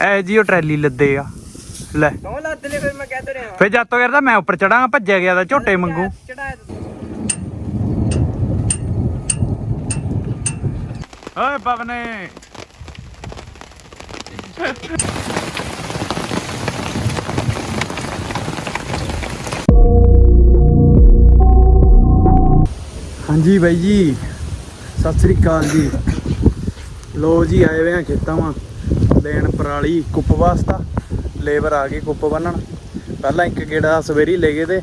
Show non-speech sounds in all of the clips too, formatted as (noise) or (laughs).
ਐ ਜੀ ਉਹ ਟਰੈਲੀ ਲੱਦੇ ਆ ਲੈ ਕੌਣ ਲੱਦ ਲੈ ਫਿਰ ਮੈਂ ਕਹਿ ਤਾ ਰਿਹਾ ਫੇ ਜਦ ਤੋਂ ਕਰਦਾ ਮੈਂ ਉੱਪਰ ਚੜਾਂਗਾ ਭੱਜਿਆ ਗਿਆ ਤਾਂ ਝੋਟੇ ਮੰਗੂ ਚੜਾਇਆ ਓਏ ਪਵਨੇ ਹਾਂਜੀ ਬਾਈ ਜੀ ਸਤਿ ਸ੍ਰੀ ਅਕਾਲ ਜੀ। ਲੋ ਜੀ ਆਏ ਵੇ ਆ ਖੇਤਾਂ ਵਾਂ। ਦੇਣ ਪਰਾਲੀ ਕੁੱਪ ਵਾਸਤਾ। ਲੇਬਰ ਆ ਗਈ ਕੁੱਪ ਬੰਨਣ। ਪਹਿਲਾਂ ਇੱਕ ਗੇੜਾ ਸਵੇਰੀ ਲੈ ਗਏ ਤੇ।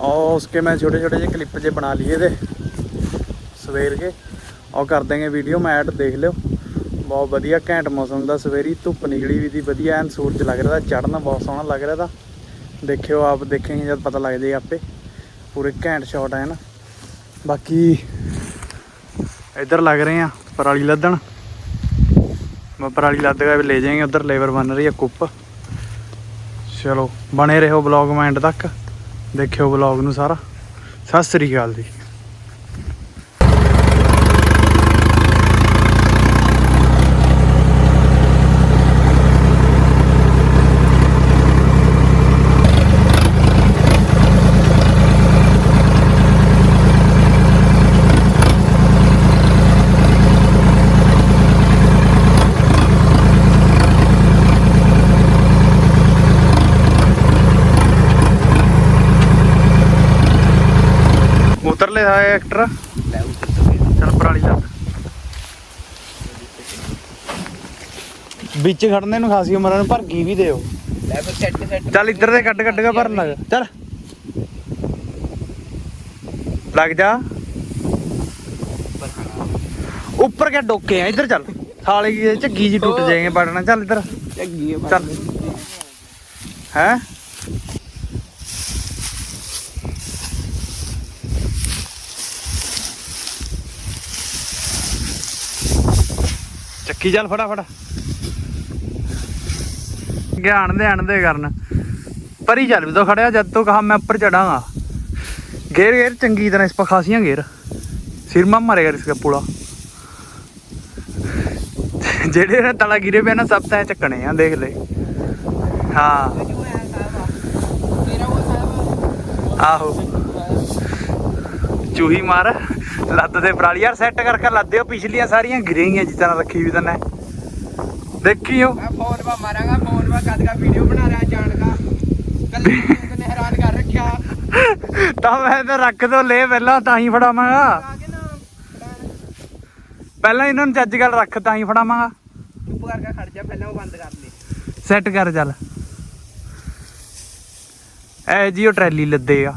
ਔਰ ਉਸਕੇ ਮੈਂ ਛੋਟੇ ਛੋਟੇ ਜਿਹੇ ਕਲਿੱਪ ਜੇ ਬਣਾ ਲਈਏ ਤੇ। ਸਵੇਰ ਕੇ। ਔਰ ਕਰ ਦੇਂਗੇ ਵੀਡੀਓ ਮੈਂ ਐਡ ਦੇਖ ਲਿਓ। ਬਹੁਤ ਵਧੀਆ ਘੈਂਟ ਮੌਸਮ ਦਾ ਸਵੇਰੀ। ਧੁੱਪ ਨਿਕਲੀ ਵੀ ਦੀ ਵਧੀਆ, ਐਨ ਸੂਰਜ ਲੱਗ ਰਿਹਾ ਦਾ ਚੜ੍ਹਨਾ ਬਹੁਤ ਸੋਹਣਾ ਲੱਗ ਰਿਹਾ ਦਾ ਦੇਖਿਓ ਆਪ ਦੇਖेंगे ਜਦ ਪਤਾ ਲੱਗ ਜਾਏ ਆਪੇ। ਪੂਰੇ ਘੈਂਟ ਸ਼ਾਟ ਹੈ ਨਾ। ਬਾਕੀ ਇੱਧਰ ਲੱਗ ਰਹੇ ਆ ਪਰਾਲੀ ਲੱਦਣ। ਮੈਂ ਪਰਾਲੀ ਲੱਦ ਕੇ ਵੀ ਲੈ ਜਾਵਾਂਗੇ ਉਧਰ ਲੇਬਰ ਬਣ ਰਹੀ ਹੈ ਕੁੱਪ। ਚਲੋ, ਬਣੇ ਰਹੋ ਬਲੌਗ ਮੈਂ ਐਂਡ ਤੱਕ, ਦੇਖਿਓ ਬਲੌਗ ਨੂੰ ਸਾਰਾ। ਸਤਿ ਸ੍ਰੀ ਅਕਾਲ ਜੀ। ਉਤਰਲੇ ਚੱਲ ਪਰਾਲੀ ਲੱਦ ਵਿੱਚ ਖੜਨੇ ਨੂੰ ਖਾਸੀ ਉਮਰਾਂ ਨੂੰ ਭਰ ਗਈ ਵੀ ਦਿਓ। ਲੈ ਫਿਰ ਸੈੱਟ ਸੈੱਟ ਚੱਲ ਇੱਧਰ ਦੇ ਕੱਢ ਕੱਢ ਕੇ ਭਰਨ ਲੱਗ ਚੱਲ। ਲੱਗ ਜਾ। ਉੱਪਰ ਕੇ ਡੋਕੇ ਆ? ਇੱਧਰ ਚੱਲ। ਸਾਲੇ ਕੀ ਝੱਗੀ ਜੀ ਟੁੱਟ ਜਾਏਗੇ ਬੜਨਾ ਚੱਲ ਇੱਧਰ। ਚੱਗੀ ਚੱਲ। ਹੈ? ਚੱਕੀ ਚੱਲ ਫਟਾਫਟ? ਗਿਆਨ ਦੇ ਆਣ ਦੇ ਕਰਨ। ਪਰੀ ਚੱਲ ਵੀ ਤੋ ਖੜਿਆ, ਜਦ ਤੋਂ ਕਹਾ ਮੈਂ ਉੱਪਰ ਚੜਾਂਗਾ। ਗੇਰ ਗੇਰ, ਚੰਗੀ ਤਰ੍ਹਾਂ ਇਸ ਪਾ ਖਾਸੀਆਂ ਗੇਰ। ਸਿਰ ਮਾ ਮਾਰੇਗਾ ਇਸਕਾ ਪੁਲਾ ਜਿਹੜੇ ਨੇ ਤਲਾ ਗਿਰੇ ਪਿਆ ਨਾ, ਸਭ ਤਾਂ ਇਹ ਚੱਕਣੇ ਆ, ਦੇਖ ਲੈ। ਹਾਂ। ਆਹੋ। ਚੂਹੀ ਮਾਰ। ਲੱਦ ਦੇ ਪਰਾਲੀ ਯਾਰ ਸੈੱਟ ਕਰਕੇ ਲੱਦਿਓ ਪਿਛਲੀਆਂ ਸਾਰੀਆਂ ਗਿਰੇਗੀਆਂ ਜਿਸ ਤਰ੍ਹਾਂ ਰੱਖੀ ਵੀ ਤਨੇ। ਦੇਖੀਓ। ਮੈਂ ਫੋਨ ਵਾ ਮਾਰਾਂਗਾ। ਫੋਨ ਵਾ ਕਦ ਕਾ ਵੀਡੀਓ ਬਣਾ ਰਿਹਾ ਜਾਣ ਦਾ ਕੱਲ ਨੇ ਹੈਰਾਨ ਕਰ ਰੱਖਿਆ। ਤਾਂ ਮੈਂ ਤਾਂ ਰੱਖ ਦੋ ਲੈ ਪਹਿਲਾਂ ਤਾਂ ਹੀ ਫੜਾਵਾਂਗਾ। ਪਹਿਲਾਂ ਇਹਨਾਂ ਨੂੰ ਚੱਜ ਗੱਲ ਰੱਖ ਤਾਂ ਹੀ ਫੜਾਵਾਂਗਾ। ਚੁੱਪ ਕਰਕੇ ਖੜ ਜਾ ਪਹਿਲਾਂ ਉਹ ਬੰਦ ਕਰ ਲੈ। ਸੈੱਟ ਕਰ ਚੱਲ। ਐ ਜੀ ਉਹ ਟਰੈਲੀ ਲੱਦੇ ਆ।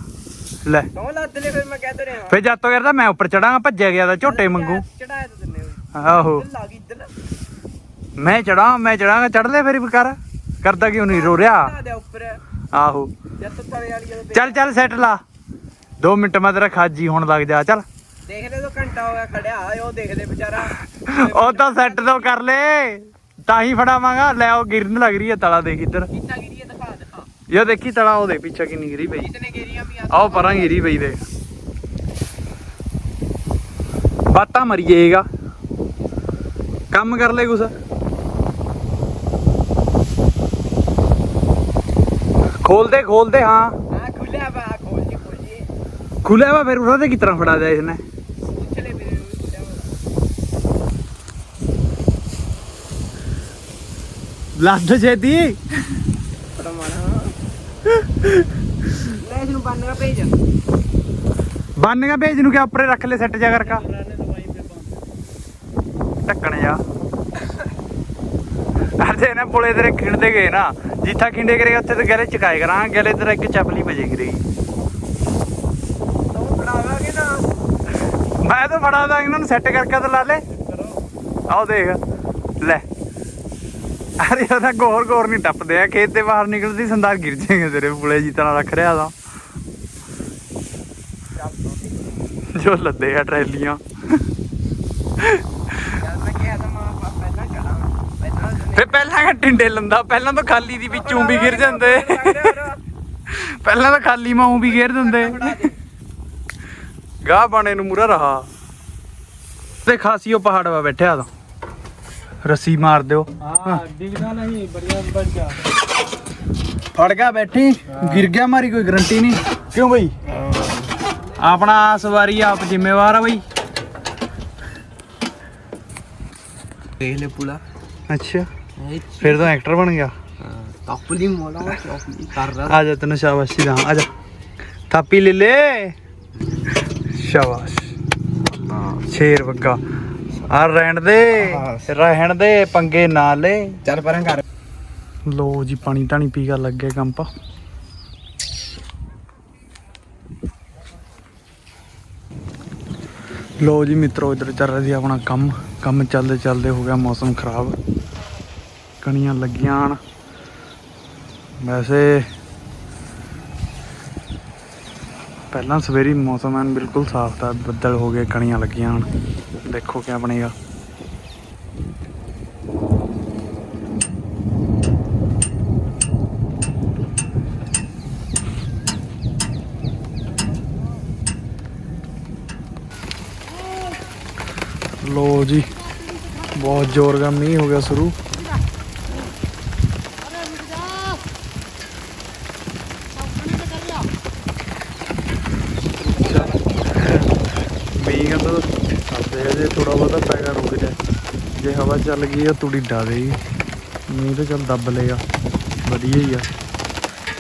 ਲੈ। ਕੌਣ ਲੱਦ ਲੈ ਫਿਰ ਮੈਂ ਕਹਿ ਤਾ ਰਿਹਾ ਫੇ ਜਦ ਤੋਂ ਕਰਦਾ ਮੈਂ ਉੱਪਰ ਚੜਾਂਗਾ ਭੱਜਿਆ ਗਿਆ ਤਾਂ ਝੋਟੇ ਮੰਗੂ ਚੜਾਇਆ ਤਾਂ ਆਹੋ। ਇੱਧਰ ਲਾ ਗਈ ਇੱਧਰ। ਮੈਂ ਚੜਾਂ ਮੈਂ ਚੜਾਂਗਾ ਚੜ ਲੈ ਫਿਰ ਕਰ। ਕਰਦਾ ਕਿਉਂ ਨਹੀਂ ਰੋ ਰਿਹਾ। ਆਹੋ ਚੱਲ ਚੱਲ ਸੈੱਟ ਲਾ। 2 ਮਿੰਟ ਮੈਂ ਤੇਰਾ ਖਾਜੀ ਹੋਣ ਲੱਗ ਜਾ ਚੱਲ। ਦੇਖ ਲੈ ਤੋ ਘੰਟਾ ਹੋ ਗਿਆ ਖੜਿਆ ਉਹ ਦੇਖ ਲੈ ਵਿਚਾਰਾ। ਉਹ ਤਾਂ ਸੈੱਟ ਤੋਂ ਕਰ ਲੈ। ਤਾਂ ਹੀ ਫੜਾਵਾਂਗਾ। ਲੈ ਉਹ ਗਿਰਨ ਲੱਗ ਰਹੀ ਹੈ ਤਲਾ ਦੇਖ ਇੱਧਰ। ਦਿਖਾ ਇਹ ਦੇਖੀ ਤਲਾ ਉਹਦੇ ਪਿੱਛੇ ਕਿੰਨੀ ਗਿਰੀ ਪਈ ਕਿਤਨੇ ਗਿਰੀਆਂ ਵੀ ਆ ਆਓ ਪਰਾਂ ਗਿਰੀ ਪਈ ਦੇ ਬਾਤਾਂ ਮਰੀ ਜਾਏਗਾ ਕੰਮ ਕਰ ਲੈ ਕੁਛ ਖੋਲ ਦੇ ਖੋਲ ਦੇ ਹਾਂ ਹਾਂ ਖੁੱਲਿਆ ਵਾ ਖੋਲ ਜੀ ਖੋਲ ਜੀ ਖੁੱਲਿਆ ਵਾ ਫਿਰ ਉਹਨਾਂ ਤੇ ਕਿਸ ਤਰ੍ਹਾਂ ਫੜਾ ਦਿਆ ਇਸਨੇ ਪੁੱਛ ਲੈ ਵੀਰੇ ਨੂੰ ਵੀ ਖੁੱਲਿਆ ਵਾ ਲੱਦ ਛੇਤੀ ਬੜਾ ਮਾਰਾ ਲੈ ਇਸ ਨੂੰ ਭੇਜ ਨੂੰ ਕਿ ਉੱਪਰੇ ਰੱਖ ਲੈ ਸੈੱਟ ਜਾ ਕਰਕਾ। ਢੱਕਣ ਜਾ। ਅਰਦੇ ਨੇ ਪੁਲੇ ਤੇਰੇ ਖਿੰਡਦੇ ਗਏ ਨਾ। ਜਿੱਥਾ ਖਿੰਡੇ ਕਰੇ ਉੱਥੇ ਤੇ ਗਲੇ ਚਕਾਏ ਕਰਾਂ। ਗਲੇ ਤੇਰਾ ਇੱਕ ਚਪਲੀ ਵਜੇ ਕਰੇਗੀ ਤੂੰ ਫੜਾਵਾਂਗੇ ਨਾ? ਮੈਂ ਤਾਂ ਫੜਾ ਦਾਂ ਇਹਨਾਂ ਨੂੰ ਸੈੱਟ ਕਰਕੇ ਤਾਂ ਲਾ ਲੈ। ਆਓ ਦੇਖ। ਲੈ। ਅਰੇ ਉਹਦਾ ਗੌਰ ਗੋਰ ਨਹੀਂ ਟੱਪਦੇ ਆ, ਖੇਤ ਦੇ ਬਾਹਰ ਨਿਕਲਦੀ ਸੰਦਾਰ ਗਿਰ ਜਾਏਗੇ ਤੇਰੇ ਪੁਲੇ ਜੀ ਤਰ੍ਹਾਂ ਰੱਖ ਰਿਹਾ ਦਾ ਜੋ ਲੱਦੇ ਆ ਟਰੈਲੀਆਂ। ਪਹਿਲਾਂ ਚੜਾ ਪਹਿਲਾਂ ਫੇ ਪਹਿਲਾਂ ਕਿ ਟਿੰਡੇ ਲੰਦਾ, ਪਹਿਲਾਂ ਤਾਂ ਖਾਲੀ ਦੀ ਵਿੱਚੋਂ ਵੀ ਗਿਰ ਜਾਂਦੇ। ਪਹਿਲਾਂ ਤਾਂ ਖਾਲੀ ਮਾਉਂ ਵੀ ਗਿਰ ਦਿੰਦੇ। ਗਾਹ ਬਾਣੇ ਨੂੰ ਮੂਰਾ ਰਹਾ। ਤੇ ਖਾਸੀਓ ਪਹਾੜ ਵਾ ਬੈਠਿਆ ਤਾਂ। ਰੱਸੀ ਮਾਰ ਦਿਓ ਹਾਂ ਦਿਖਦਾ ਨਹੀਂ ਬੜੀਆ ਬਣ ਗਿਆ ਫੜ ਗਿਆ ਬੈਠੀ ਗਿਰ ਗਿਆ ਮਾਰੀ ਕੋਈ ਗਰੰਟੀ ਨਹੀਂ ਕਿਉਂ ਬਈ ਆਪਣਾ ਸਵਾਰੀ ਆਪ ਜ਼ਿੰਮੇਵਾਰ ਆ ਬਈ ਦੇਖ ਲੈ ਪੂਲਾ ਅੱਛਾ ਫਿਰ ਤਾਂ ਐਕਟਰ ਬਣ ਗਿਆ ਕਾਪਲੀ ਮੋਲਾ ਕਾਪਲੀ ਕਰ ਰਹਾ ਆ ਜਾ ਤੈਨੂੰ ਸ਼ਾਬਾਸ਼ੀ ਦਾ ਆ ਜਾ ਥਾਪੀ ਲੈ ਲੈ ਸ਼ਾਬਾਸ਼ ਸ਼ੇਰ ਬੱਗਾ ਆ ਰਹਿਣ ਦੇ ਰਹਿਣ ਦੇ ਪੰਗੇ ਨਾ ਲੈ ਚੱਲ ਪਰਾਂ ਕਰ ਲੋ ਜੀ ਪਾਣੀ ਧਾਣੀ ਪੀ ਕੇ ਲੱਗੇ ਕੰਪ ਲੋ ਜੀ ਮਿੱਤਰੋ ਇਧਰ ਚੱਲ ਰਿਹਾ ਸੀ ਆਪਣਾ ਕੰਮ। ਕੰਮ ਚੱਲਦੇ ਚੱਲਦੇ ਹੋ ਗਿਆ ਮੌਸਮ ਖਰਾਬ। ਕਣੀਆਂ ਲੱਗੀਆਂ ਹਨ। ਵੈਸੇ ਪਹਿਲਾਂ ਸਵੇਰੀ ਮੌਸਮ ਐਨ ਬਿਲਕੁਲ ਸਾਫ਼ ਤਾਂ ਬੱਦਲ ਹੋ ਗਏ ਕਣੀਆਂ ਲੱਗੀਆਂ ਹਨ। ਦੇਖੋ ਕਿਆ ਬਣੇਗਾ ਲੋ ਜੀ ਬਹੁਤ ਜ਼ੋਰ ਦਾ ਮੀਂਹ ਹੋ ਗਿਆ ਸ਼ੁਰੂ ਮੀਂਹ ਕਹਿੰਦਾ ਕਰਦੇ ਆ ਜੇ ਥੋੜਾ ਬਹੁਤਾ ਪੈਗਾ ਰੁਕ ਜਾ। ਜੇ ਹਵਾ ਚੱਲ ਗਈ ਆ ਤੂੜੀ ਡਾ ਦੇਗੀ ਮੀਂਹ ਤਾਂ ਚੱਲ ਦੱਬ ਲੇਗਾ ਵਧੀਆ ਹੀ ਆ।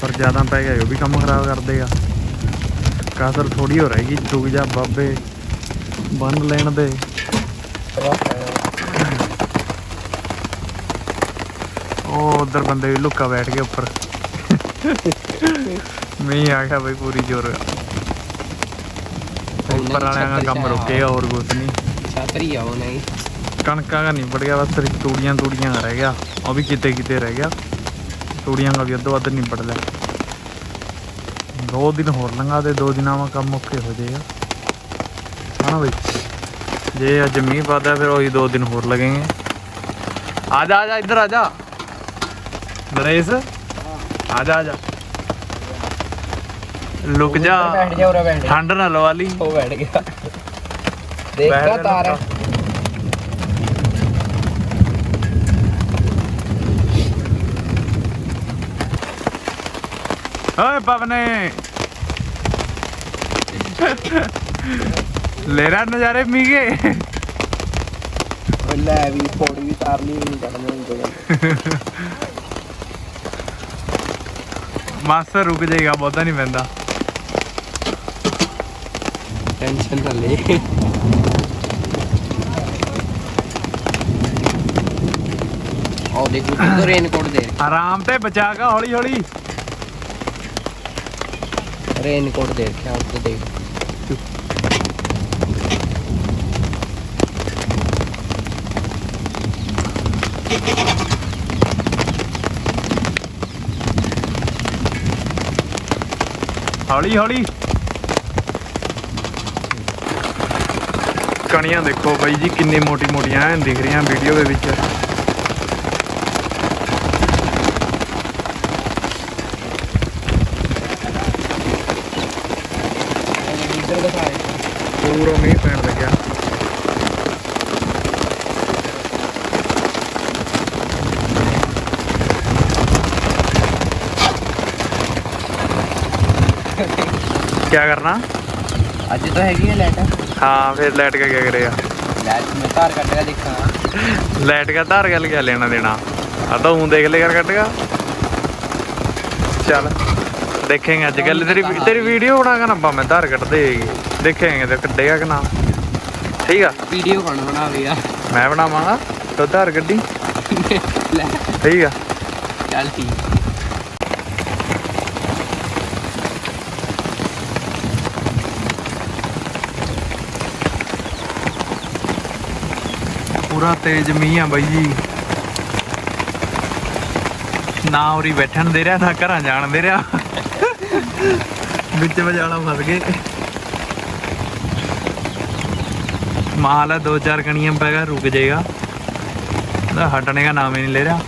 ਪਰ ਜ਼ਿਆਦਾ ਪੈ ਗਿਆ ਉਹ ਵੀ ਕੰਮ ਖਰਾਬ ਕਰਦੇ ਆ। ਕਾਸਰ ਥੋੜੀ ਹੋ ਰਹੇਗੀ ਰੁਕ ਜਾ ਬਾਬੇ। ਬੰਨ ਲੈਣ ਦੇ। ਉਹ ਉਧਰ ਬੰਦੇ ਵੀ ਲੁੱਕਾ ਬੈਠ ਗਏ ਉੱਪਰ। ਮੀਂਹ ਆ ਗਿਆ ਬਈ ਪੂਰੀ ਜ਼ੋਰ। ਉੱਪਰ ਵਾਲਿਆਂ ਦਾ ਕੰਮ ਰੁਕੇਗਾ ਹੋਰ ਕੁਝ ਨਹੀਂ। ਕਣਕਾਂ ਦਾ ਨਹੀਂ ਗਿਆ ਬਸ ਸਿਰਫ ਤੂੜੀਆਂ ਤੂੜੀਆਂ ਦਾ ਰਹਿ ਗਿਆ। ਉਹ ਵੀ ਕਿਤੇ ਕਿਤੇ ਰਹਿ ਗਿਆ। ਤੂੜੀਆਂ ਦਾ ਵੀ ਅੱਧੋ ਅੱਧ ਨਿਬੜ ਲਿਆ ਦੋ ਦਿਨ ਹੋਰ ਲੰਘਾ ਦੇ ਦੋ ਦਿਨਾਂ ਮਾ ਕੰਮ ਔਖੇ ਹੋ ਜਾਏਗਾ ਹਨਾ ਬਈ? ਜੇ ਅੱਜ ਮੀਂਹ ਪਾਦਾ ਫਿਰ ਉਹੀ ਦੋ ਦਿਨ ਹੋਰ ਲੱਗेंगे ਆ ਜਾ ਆ ਜਾ ਇੱਧਰ ਆ ਜਾ। ਨਰੇਸ਼? ਆ ਜਾ ਆ ਜਾ। ਲੁਕ ਜਾ। ਬੈਠ ਜਾ ਉਰਾ ਬੈਠ ਜਾ ਠੰਡ ਨਾ ਲਵਾ ਲਈ। ਉਹ ਬੈਠ ਗਿਆ। ਦੇਖਦਾ ਤਾਰ। ਲੁੱਕਾ। ਓਏ ਪਵਨੇ। ਲੈ ਰਾ ਨਜ਼ਾਰੇ ਮੀਗੇ। ਉਹ ਲੈ ਵੀ ਫੋੜ ਵੀ ਤਾਰ ਲਈ ਨਹੀਂ ਹੁੰਦਾ ਮਾਸਟਰ ਰੁਕ ਜਾਏਗਾ ਬਹੁਤਾ ਨਹੀਂ ਪੈਂਦਾ। ਟੈਨਸ਼ਨ ਨਾ ਲੈ। ਉਹ ਦੇਖ ਤੂੰ ਰੇਨਕੋਟ ਦੇ ਆਰਾਮ ਤੇ ਬਚਾ ਕੇ ਹੌਲੀ ਹੌਲੀ ਰੇਨਕੋਟ ਦੇ ਰੱਖਿਆ ਉੱਤੇ ਦੇਖ ਹੌਲੀ ਹੌਲੀ ਕਣੀਆਂ ਦੇਖੋ ਬਾਈ ਜੀ, ਕਿੰਨੀ ਮੋਟੀ ਮੋਟੀਆਂ ਐਨ ਦਿਖ ਰਹੀਆਂ ਵੀਡੀਓ ਦੇ ਵਿੱਚ। ਪੂਰਾ ਮੀਂਹ ਪੈਣ ਲੱਗਿਆ। ਕੀ ਕਰਨਾ? ਅੱਜ ਤਾਂ ਹੈਗੀ ਹੈ ਲਾਈਟ ਹਾਂ ਫਿਰ ਲਾਈਟ ਕਾ ਕਿਆ ਕਰੇਗਾ ਲੈਟ ਮੈਂ ਧਾਰ ਕੱਢਿਆ ਦੇਖਾਂ। ਲਾਈਟ ਕਾ ਧਾਰ ਗੱਲ ਕਿਆ ਲੈਣਾ ਦੇਣਾ? ਆ ਤਾਂ ਹੂੰ ਦੇਖ ਲੈ ਕਰ ਕੱਟਗਾ ਚੱਲ ਦੇਖੇਂਗੇ ਅੱਜ ਕੱਲ ਤੇਰੀ ਤੇਰੀ ਵੀਡੀਓ ਬਣਾਗਾ ਨਾ ਆਪਾਂ ਮੈਂ ਧਾਰ ਕੱਢਦੇ ਹੈਗੇ। ਦੇਖੇਂਗੇ ਤੇ ਕੱਢੇਗਾ ਕਿ ਨਾ। ਠੀਕ ਆ? ਵੀਡੀਓ ਕੌਣ ਬਣਾਵੇ ਯਾਰ? ਮੈਂ ਬਣਾਵਾਂਗਾ ਤੋ ਧਾਰ ਕੱਢੀ। (laughs) ਠੀਕ ਆ? ਚੱਲ ਠੀਕ। ਪੂਰਾ ਤੇਜ਼ ਮੀਂਹ ਆ ਬਾਈ ਜੀ। ਨਾ ਉਰੀ ਬੈਠਣ ਦੇ ਰਿਹਾ, ਨਾ ਘਰਾਂ ਜਾਣ ਦੇ ਰਿਹਾ। ਵਿੱਚ ਵਜਾਲਾ ਫਸ ਗਏ। ਮਾਲ ਹੈ ਦੋ ਚਾਰ ਕਣੀਆਂ ਪੈਗਾ ਰੁਕ ਜਾਏਗਾ। ਉਹਦਾ ਹਟਣੇ ਦਾ ਨਾਮ ਹੀ ਨਹੀਂ ਲੈ ਰਿਹਾ।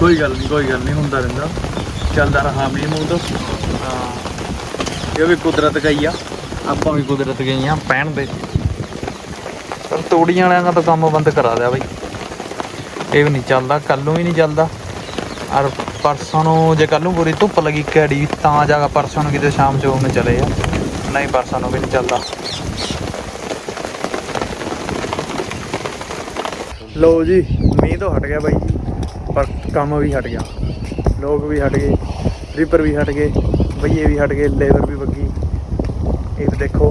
ਕੋਈ ਗੱਲ ਨਹੀਂ, ਕੋਈ ਗੱਲ ਨਹੀਂ, ਹੁੰਦਾ ਰਹਿੰਦਾ। ਚੱਲਦਾ ਰਹਾ ਮੀਂਹ ਮੂੰਹ ਤੋਂ। ਇਹ ਵੀ ਕੁਦਰਤ ਗਈ ਆ। ਆਪਾਂ ਵੀ ਕੁਦਰਤ ਗਈ ਗਈਆਂ ਪੈਣ ਦੇ। ਪਰ ਤੋੜੀਆਂ ਵਾਲਿਆਂ ਦਾ ਤਾਂ ਕੰਮ ਬੰਦ ਕਰਾ ਦਿਆ ਬਈ। ਇਹ ਵੀ ਨਹੀਂ ਚੱਲਦਾ ਕੱਲ ਨੂੰ ਵੀ ਨਹੀਂ ਚੱਲਦਾ। ਔਰ ਪਰਸੋਂ ਨੂੰ ਜੇ ਕੱਲ ਨੂੰ ਪੂਰੀ ਧੁੱਪ ਲੱਗੀ ਕੜੀ ਤਾਂ ਜਾਗਾ ਪਰਸੋਂ ਨੂੰ ਕਿਤੇ ਸ਼ਾਮ ਚ ਉਹਨੇ ਚਲੇ ਆ। ਨਹੀਂ, ਪਰਸੋਂ ਨੂੰ ਵੀ ਨਹੀਂ ਚੱਲਦਾ। ਲੋ ਜੀ, ਮੀਂਹ ਤੋਂ ਹਟ ਗਿਆ ਬਾਈ। ਪਰ ਕੰਮ ਵੀ ਹਟ ਗਿਆ। ਲੋਕ ਵੀ ਹਟ ਗਏ। ਰੀਪਰ ਵੀ ਹਟ ਗਏ। ਬਈਏ ਵੀ ਹਟ ਗਏ, ਲੇਬਰ ਵੀ ਬੱਗੀ ਇਹ ਵੀ ਦੇਖੋ,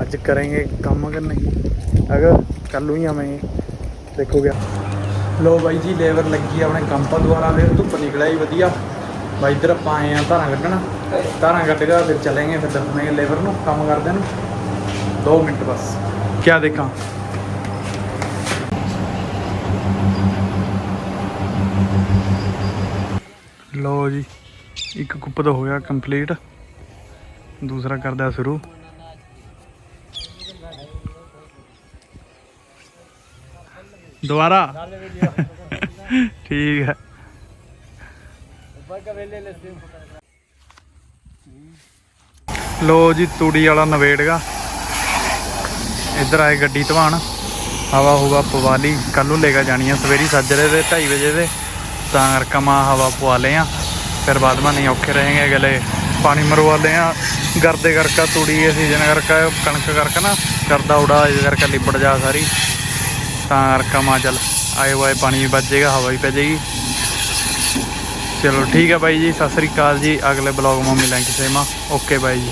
ਅੱਜ ਕरेंगे ਕੰਮ ਕਿ ਨਹੀਂ? ਅਗਰ ਕੱਲ ਨੂੰ ਹੀ ਆਵਾਂਗੇ, ਦੇਖੋ ਗਿਆ ਲੋ ਬਾਈ ਜੀ, ਲੇਬਰ ਲੱਗੀ ਆ ਆਪਣੇ ਕੰਪਾ ਪਰ ਦੁਆਰਾ, ਫਿਰ ਧੁੱਪ ਨਿਕਲਿਆ ਹੀ ਵਧੀਆ। ਬਾਈ ਇੱਧਰ ਆਪਾਂ ਆਏ ਆ ਧਾਰਾਂ ਕੱਢਣ। ਧਾਰਾਂ ਕੱਢ ਕੇ ਫਿਰ ਚੱਲਾਂਗੇ, ਫਿਰ ਦੱਸਣਗੇ ਲੇਬਰ ਨੂੰ, ਕੰਮ ਕਰਦੇ ਨੂੰ। 2 ਮਿੰਟ ਬਸ। ਕੀ ਦੇਖਾਂ? ਲੋ ਜੀ। ਇੱਕ ਕੁੱਪ ਦਾ ਹੋਇਆ ਕੰਪਲੀਟ ਦੂਸਰਾ ਕਰਦਾ ਸ਼ੁਰੂ। ਦੁਬਾਰਾ। ਠੀਕ ਹੈ। ਲੋ ਜੀ, ਤੂੜੀ ਵਾਲਾ ਨਵੇੜਗਾ। ਇੱਧਰ ਆਏ ਗੱਡੀ ਧਵਾਣ। ਹਵਾ ਹੁਵਾ ਪਵਾ ਲਈ। ਕੱਲ ਨੂੰ ਲੈ ਕੇ ਜਾਣੀ ਆ ਸਵੇਰੀ, ਸੱਜਰੇ ਦੇ 2:30 ਵਜੇ ਦੇ। ਤਾਂ ਕਰਕੇ ਮੈਂ ਹਵਾ ਪਵਾ ਲਏ ਆ ਫਿਰ ਬਾਅਦ ਮਾ ਨਹੀਂ ਔਖੇ ਰਹੇਗੇ, ਅਗਲੇ ਪਾਣੀ ਮਰਵਾ ਲਏ ਆ ਗਰਦੇ ਕਰਕੇ ਤੂੜੀ ਇਹ ਸੀਜ਼ਨ ਕਰਕੇ ਕਣਕ ਕਰਕੇ ਨਾ ਕਰਦਾ ਉੜਾ ਇਸ ਕਰਕੇ ਲਿਪੜ ਜਾ ਸਾਰੀ। ਤਾਂ ਕਰਕੇ ਮਾ ਚੱਲ, ਆਏ ਵਾਏ ਪਾਣੀ ਵੀ ਬਚ ਜਾਏਗਾ ਹਵਾ ਵੀ ਪੈ ਜਾਏਗੀ ਚਲੋ ਠੀਕ ਹੈ ਬਾਈ ਜੀ, ਸਤਿ ਸ੍ਰੀ ਅਕਾਲ ਜੀ, ਅਗਲੇ ਬਲੌਗ ਮਾ ਮਿਲਾਂਗੇ ਕਿਸੇ ਮਾ। ਓਕੇ ਬਾਈ ਜੀ।